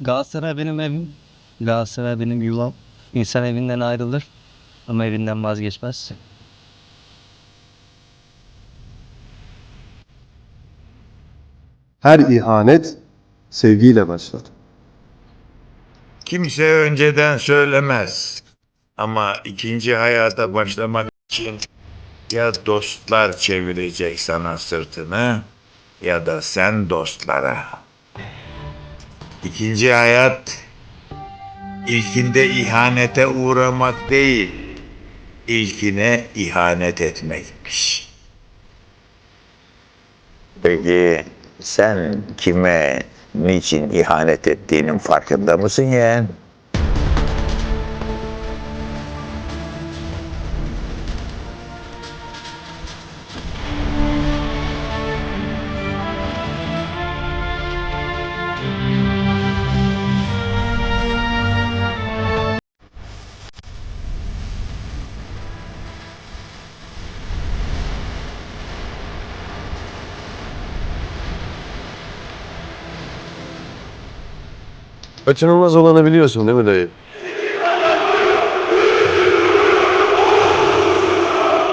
Galatasaray benim evim. Galatasaray benim yuvam. İnsan evinden ayrılır ama evinden vazgeçmez. Her ihanet sevgiyle başlar. Kimse önceden söylemez. Ama ikinci hayata başlamak için ya dostlar çevirecek sana sırtını ya da sen dostlara. İkinci hayat ilkinde ihanete uğramak değil, ilkine ihanet etmekmiş. Peki sen kime, niçin ihanet ettiğinin farkında mısın yeğen? Kaçınılmaz olanı biliyorsun değil mi dayı?